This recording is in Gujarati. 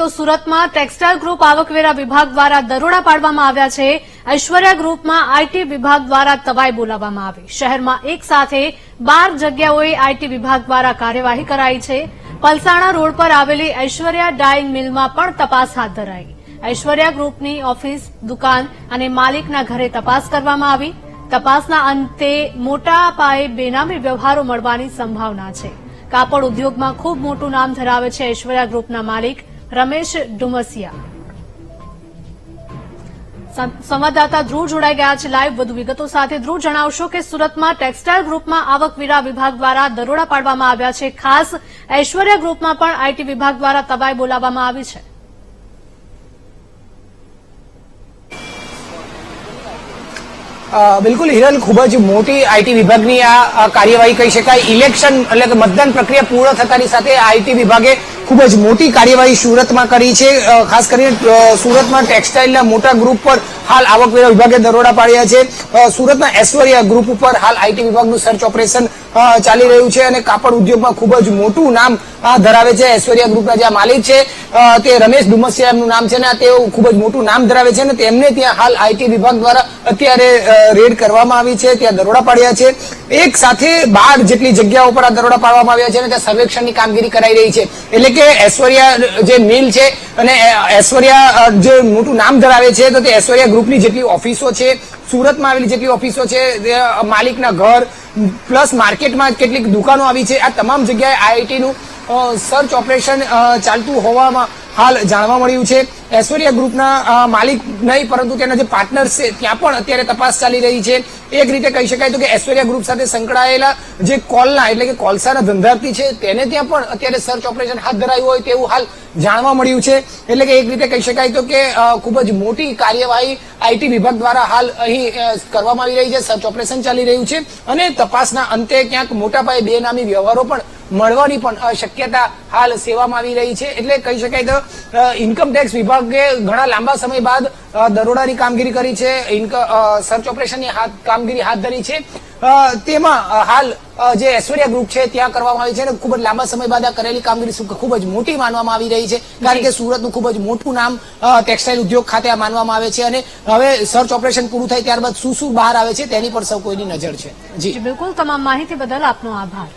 તો સુરતમાં ટેક્સટાઇલ ગ્રુપ આવકવેરા વિભાગ દ્વારા દરોડા પાડવામાં આવ્યા છે. ઐશ્વર્યા ગ્રુપમાં આઈટી વિભાગ દ્વારા તવાઈ બોલાવવામાં આવી. શહેરમાં એક સાથે બાર જગ્યાઓએ આઈટી વિભાગ દ્વારા કાર્યવાહી કરાઈ છે. પલસાણા રોડ પર આવેલી ઐશ્વર્યા ડાઇંગ મિલમાં પણ તપાસ હાથ ધરાઈ. ઐશ્વર્યા ગ્રુપની ઓફિસ, દુકાન અને માલિકના ઘરે તપાસ કરવામાં આવી. તપાસના અંતે મોટા પાયે બેનામી વ્યવહારો મળવાની સંભાવના છે. કાપડ ઉદ્યોગમાં ખૂબ મોટું નામ ધરાવે છે ઐશ્વર્યા ગ્રુપના માલિક. રમેશ ડુમસિયા. સંવાદદાતા ધ્રુવ જોડાઈ ગયા છે લાઈવ વધુ વિગતો સાથે ધ્રુવ જણાવશો કે સુરતમાં ટેક્સટાઇલ ગ્રુપમાં આવકવેરા વિભાગ દ્વારા દરોડા પાડવામાં આવ્યા છે. ખાસ ઐશ્વર્યા ગ્રુપમાં પણ આઈટી વિભાગ દ્વારા તબાઈ બોલાવવામાં આવી છે. બિલકુલ હિરલ, ખૂબ જ મોટી આઈટી વિભાગની આ કાર્યવાહી કહી શકાય. ઇલેક્શન એટલે કે મતદાન પ્રક્રિયા પૂર્ણ થતાની સાથે આઈટી વિભાગે ખૂબ જ મોટી કાર્યવાહી સુરતમાં કરી છે. ખાસ કરીને સુરતમાં ટેક્સટાઇલના મોટા ગ્રુપ પર હાલ આવકવેરા વિભાગે દરોડા પાડ્યા છે. સુરતના ઐશ્વર્યા ગ્રુપ ઉપર હાલ આઈટી વિભાગનું સર્ચ ઓપરેશન ચાલી રહ્યું છે અને કાપડ ઉદ્યોગમાં ખૂબ જ મોટું નામ ધરાવે છે ઐશ્વર્યા ગ્રુપના જે માલિક છે તે રમેશ ડુમસિયા એમનું નામ છે અને તેઓ ખૂબ જ મોટું નામ ધરાવે છે અને તેમને ત્યાં હાલ આઈટી વિભાગ દ્વારા અત્યારે રેડ કરવામાં આવી છે. ત્યાં દરોડા પાડ્યા છે. એક સાથે બાર જેટલી જગ્યાઓ પર આ દરોડા પાડવામાં આવ્યા છે અને ત્યાં સર્વેક્ષણની કામગીરી કરાઈ રહી છે. એટલે કે ઐશ્વર્યા જે મિલ છે અને ઐશ્વર્યા જે મોટું નામ ધરાવે છે, તો તે ઐશ્વર્યા ગ્રુપની જેટલી ઓફિસો છે, સુરતમાં આવેલી જેટલી ઓફિસો છે માલિકના ઘર, પ્લસ માર્કેટમાં કેટલીક દુકાનો આવી છે, આ તમામ જગ્યાએ આઈઆઈટીનું સર્ચ ઓપરેશન ચાલતું હોવામાં હાલ જાણવા મળ્યું છે. ઐશ્વર્યા ગ્રુપના માલિક નહીં, પરંતુ તેના જે પાર્ટનર્સ છે, ત્યાં પણ અત્યારે તપાસ ચાલી રહી છે. એક રીતે કહી શકાય તો કે એશ્વર્યા ગ્રુપ સાથે સંકળાયેલા જે કોલના, એટલે કે કોલસાના ધંધાર્થી છે, તેને ત્યાં પણ અત્યારે સર્ચ ઓપરેશન હાથ ધરાયું હોય તેવું હાલ જાણવા મળ્યું છે. એટલે કે એક રીતે કહી શકાય તો કે ખૂબ જ મોટી કાર્યવાહી આઈટી વિભાગ દ્વારા હાલ અહીં કરવામાં આવી રહી છે. સર્ચ ઓપરેશન ચાલી રહ્યું છે. અને તપાસના અંતે ક્યાંક મોટા પાયે બેનામી વ્યવહારો પણ મળવાની પણ શક્યતા હાલ સેવામાં આવી રહી છે. એટલે કહી શકાય તો અ, ઇન્કમ ટેક્સ વિભાગે ઘણા લાંબા સમય બાદ દરોડાની કામગીરી કરી છે. સર્ચ ઓપરેશનની કામગીરી હાથ ધરી છે. તેમાં હાલ જે ઐશ્વર્યા ગ્રુપ છે ત્યાં કરવામાં આવી છે અને ખૂબ જ લાંબા સમય બાદ આ કરેલી કામગીરી ખૂબ જ મોટી માનવામાં આવી રહી છે. કારણ કે સુરતનું ખૂબ જ મોટું નામ ટેક્સટાઇલ ઉદ્યોગ ખાતે આ માનવામાં આવે છે અને હવે સર્ચ ઓપરેશન પૂરું થાય ત્યારબાદ શું શું બહાર આવે છે તેની પર સૌ કોઈની નજર છે. જી બિલકુલ. તમામ માહિતી બદલ આપનો આભાર.